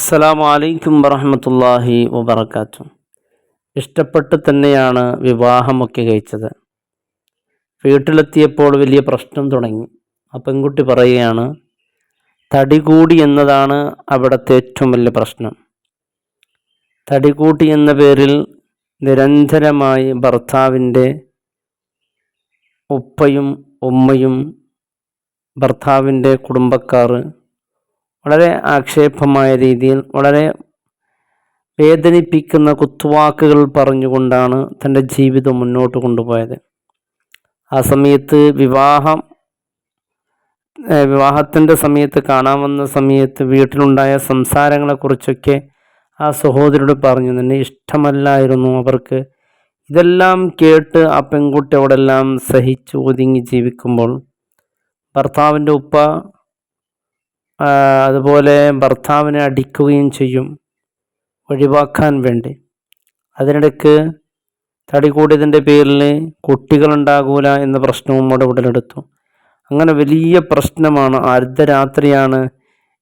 അസ്സലാമു അലൈക്കും വറഹമത്തല്ലാഹി വബർക്കാത്തു ഇഷ്ടപ്പെട്ട് തന്നെയാണ് വിവാഹമൊക്കെ കഴിച്ചത്. വീട്ടിലെത്തിയപ്പോൾ വലിയ പ്രശ്നം തുടങ്ങി. ആ പെൺകുട്ടി പറയുകയാണ് തടി കൂടി എന്നതാണ് അവിടുത്തെ ഏറ്റവും വലിയ പ്രശ്നം. തടി കൂട്ടി എന്ന പേരിൽ നിരന്തരമായി ഭർത്താവിന്റെ ഉപ്പയും ഉമ്മയും ഭർത്താവിന്റെ കുടുംബക്കാർ വളരെ ആക്ഷേപമായ രീതിയിൽ വളരെ വേദനിപ്പിക്കുന്ന കുത്തുവാക്കുകൾ പറഞ്ഞുകൊണ്ടാണ് തന്റെ ജീവിതം മുന്നോട്ട് കൊണ്ടുപോയത്. ആ സമയത്ത് വിവാഹം വിവാഹത്തിന്റെ സമയത്ത് കാണാൻ വന്ന സമയത്ത് വീട്ടിലുണ്ടായ സംസാരങ്ങളെക്കുറിച്ചൊക്കെ ആ സഹോദരിയോട് പറഞ്ഞു തന്നെ ഇഷ്ടമല്ലായിരുന്നു അവർക്ക്. ഇതെല്ലാം കേട്ട് ആ പെൺകുട്ടി അവിടെല്ലാം സഹിച്ചു ഒതുങ്ങി ജീവിക്കുമ്പോൾ ഭർത്താവിന്റെ ഉപ്പ അതുപോലെ ഭർത്താവിനെ അടിക്കുകയും ചെയ്യും ഒഴിവാക്കാൻ വേണ്ടി. അതിനിടയ്ക്ക് തടി കൂടിയതിന്റെ പേരിൽ കുട്ടികളുണ്ടാകൂല എന്ന പ്രശ്നവും അവിടെ ഉടലെടുത്തു. അങ്ങനെ വലിയ പ്രശ്നമാണ് അർദ്ധരാത്രിയാണ്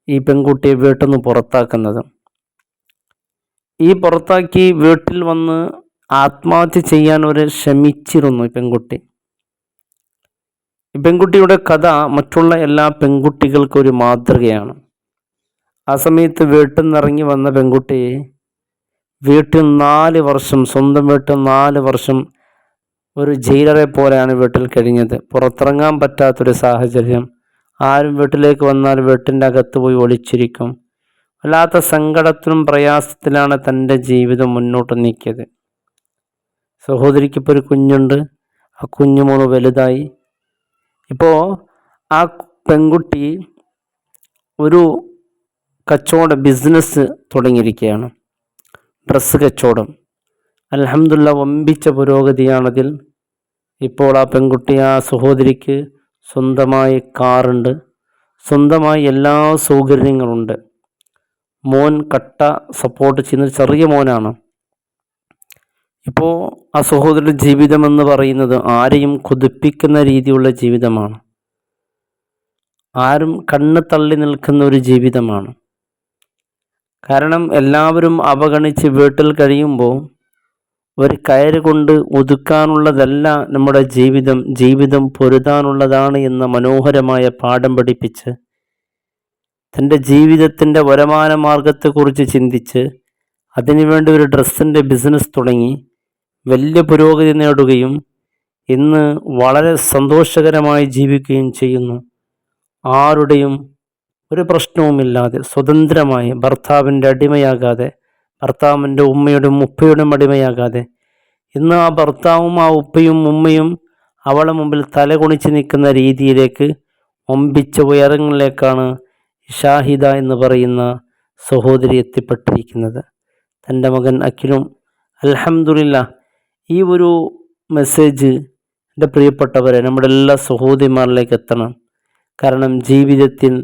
ഈ പെൺകുട്ടിയെ വീട്ടിൽ നിന്ന് പുറത്താക്കുന്നത്. ഈ പുറത്താക്കി വീട്ടിൽ വന്ന് ആത്മഹത്യ ചെയ്യാൻ ഒരു ശ്രമിച്ചിരുന്നു പെൺകുട്ടി. പെൺകുട്ടിയുടെ കഥ മറ്റുള്ള എല്ലാ പെൺകുട്ടികൾക്കും ഒരു മാതൃകയാണ്. ആ സമയത്ത് വീട്ടിൽ നിന്നിറങ്ങി വന്ന പെൺകുട്ടി വീട്ടിൽ നാല് വർഷം സ്വന്തം വീട്ടിൽ നാല് വർഷം ഒരു ജയിലറെ പോലെയാണ് വീട്ടിൽ കഴിഞ്ഞത്. പുറത്തിറങ്ങാൻ പറ്റാത്തൊരു സാഹചര്യം. ആരും വീട്ടിലേക്ക് വന്നാൽ വീട്ടിന്റെ അകത്ത് പോയി ഒളിച്ചിരിക്കും. വല്ലാത്ത സങ്കടത്തിലും പ്രയാസത്തിലാണ് തന്റെ ജീവിതം മുന്നോട്ട് നീക്കിയത്. സഹോദരിക്കിപ്പോൾ ഒരു കുഞ്ഞുണ്ട്. ആ കുഞ്ഞുമോൾ വലുതായി. ഇപ്പോൾ ആ പെൺകുട്ടി ഒരു കച്ചവട ബിസിനസ് തുടങ്ങിയിരിക്കുകയാണ്. ഡ്രസ്സ് കച്ചവടം. അലഹമില്ല വമ്പിച്ച പുരോഗതിയാണതിൽ ഇപ്പോൾ ആ പെൺകുട്ടി ആ സഹോദരിക്ക് സ്വന്തമായി കാറുണ്ട്. സ്വന്തമായി എല്ലാ സൗകര്യങ്ങളുണ്ട്. മോൻ കട്ട സപ്പോർട്ട് ചെയ്യുന്ന ചെറിയ മോനാണ്. ഇപ്പോൾ ആ സഹോദരന്റെ ജീവിതം എന്ന് പറയുന്നത് ആരെയും കൊതിപ്പിക്കുന്ന രീതിയുള്ള ജീവിതമാണ്. ആരും കണ്ണ് തള്ളി നിൽക്കുന്ന ഒരു ജീവിതമാണ്. കാരണം എല്ലാവരും അവഗണിച്ച് വീട്ടിൽ കഴിയുമ്പോൾ ഒരു കയറ് കൊണ്ട് ഒതുക്കാനുള്ളതല്ല നമ്മുടെ ജീവിതം ജീവിതം പൊരുതാനുള്ളതാണ് എന്ന മനോഹരമായ പാഠം പഠിപ്പിച്ച് തന്റെ ജീവിതത്തിന്റെ വരുമാന മാർഗത്തെക്കുറിച്ച് ചിന്തിച്ച് അതിനുവേണ്ടി ഒരു ഡ്രസ്സിന്റെ ബിസിനസ് തുടങ്ങി വലിയ പുരോഗതി നേടുകയും ഇന്ന് വളരെ സന്തോഷകരമായി ജീവിക്കുകയും ചെയ്യുന്നു. ആരുടെയും ഒരു പ്രശ്നവുമില്ലാതെ സ്വതന്ത്രമായി ഭർത്താവിന്റെ അടിമയാകാതെ ഭർത്താവിന്റെ ഉമ്മയുടെ ഉപ്പയുടെയും അടിമയാകാതെ ഇന്ന് ആ ഭർത്താവും ആ ഉപ്പയും ഉമ്മയും അവളെ മുമ്പിൽ തലകുണിച്ച് നിൽക്കുന്ന രീതിയിലേക്ക് ഒമ്പിച്ച ഉയരങ്ങളിലേക്കാണ് ഷാഹിദ എന്ന് പറയുന്ന സഹോദരി എത്തിപ്പെട്ടിരിക്കുന്നത്. തന്റെ മകൻ അഖിലും അലഹമുല്ല ഈ ഒരു മെസ്സേജ് എന്റെ പ്രിയപ്പെട്ടവരെ നമ്മുടെ എല്ലാ സഹോദരിമാരിലേക്ക് എത്തണം. കാരണം ജീവിതത്തിൽ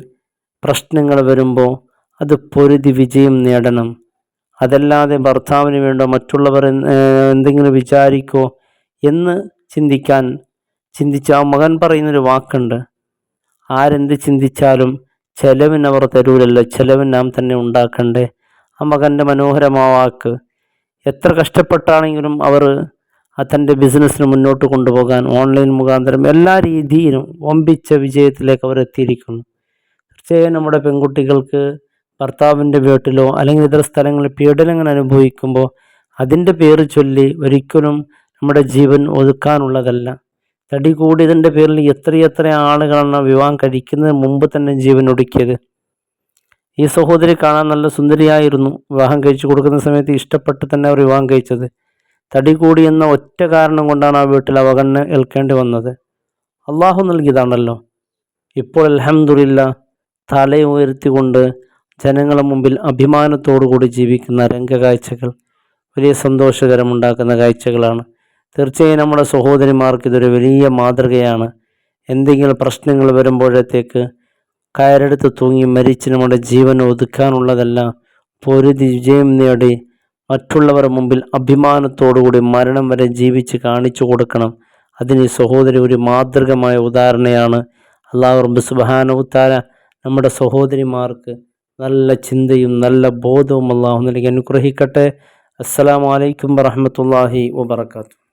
പ്രശ്നങ്ങൾ വരുമ്പോൾ അത് പൊരുതി വിജയം നേടണം. അതല്ലാതെ ഭർത്താവിന് വേണ്ടോ മറ്റുള്ളവർ എന്തെങ്കിലും വിചാരിക്കോ എന്ന് ചിന്തിക്കാൻ ചിന്തിച്ച ആ മകൻ പറയുന്നൊരു വാക്കുണ്ട്. ആരെന്ത് ചിന്തിച്ചാലും ചെലവിനവർ തരൂലല്ലോ ചെലവിന് നാം തന്നെ ഉണ്ടാക്കണ്ടേ? ആ മകന്റെ മനോഹരമായ വാക്ക്. എത്ര കഷ്ടപ്പെട്ടാണെങ്കിലും അവർ തന്റെ ബിസിനസ്സിന് മുന്നോട്ട് കൊണ്ടുപോകാൻ ഓൺലൈൻ മുഖാന്തരം എല്ലാ രീതിയിലും വമ്പിച്ച വിജയത്തിലേക്ക് അവർ എത്തിയിരിക്കുന്നു. തീർച്ചയായും നമ്മുടെ പെൺകുട്ടികൾക്ക് ഭർത്താവിന്റെ വീട്ടിലോ അല്ലെങ്കിൽ ഇതര സ്ഥലങ്ങളിൽ പീഡനങ്ങൾ അനുഭവിക്കുമ്പോൾ അതിന്റെ പേര് ചൊല്ലി ഒരിക്കലും നമ്മുടെ ജീവൻ ഒതുക്കാനുള്ളതല്ല. തടി കൂടിയതിന്റെ പേരിൽ എത്രയെത്ര ആളുകളാണ് വിവാഹം കഴിക്കുന്നതിന് മുമ്പ് തന്നെ ജീവൻ ഒടുക്കിയത്? ഈ സഹോദരി കാണാൻ നല്ല സുന്ദരിയായിരുന്നു. വിവാഹം കഴിച്ചു കൊടുക്കുന്ന സമയത്ത് ഇഷ്ടപ്പെട്ട് തന്നെ അവർ വിവാഹം കഴിച്ചത്. തടി കൂടി എന്ന ഒറ്റ കാരണം കൊണ്ടാണ് ആ വീട്ടിൽ അവഗണന ഏൽക്കേണ്ടി വന്നത്. അള്ളാഹു നൽകിയതാണല്ലോ. ഇപ്പോൾ അലഹമുല്ല തല ഉയർത്തിക്കൊണ്ട് ജനങ്ങളുടെ മുമ്പിൽ അഭിമാനത്തോടുകൂടി ജീവിക്കുന്ന രംഗകാഴ്ചകൾ വലിയ സന്തോഷകരമുണ്ടാക്കുന്ന കാഴ്ചകളാണ്. തീർച്ചയായും നമ്മുടെ സഹോദരിമാർക്ക് ഇതൊരു വലിയ മാതൃകയാണ്. എന്തെങ്കിലും പ്രശ്നങ്ങൾ വരുമ്പോഴത്തേക്ക് കയറെടുത്ത് തൂങ്ങി മരിച്ച് നമ്മുടെ ജീവൻ ഒതുക്കാനുള്ളതല്ല പൊരുതി വിജയം നേടി. മറ്റുള്ളവർ മുമ്പിൽ അഭിമാനത്തോടുകൂടി മരണം വരെ ജീവിച്ച് കാണിച്ചു കൊടുക്കണം. അതിന് സഹോദരി ഒരു മാതൃകമായ ഉദാഹരണയാണ്. അള്ളാഹു റബ്ബ് സുബാനവുത്താല നമ്മുടെ സഹോദരിമാർക്ക് നല്ല ചിന്തയും നല്ല ബോധവും അള്ളാഹു നൽകി അനുഗ്രഹിക്കട്ടെ. അസ്സലാമു അലൈക്കും വറഹ്മത്തുള്ളാഹി വബറകാതുഹു.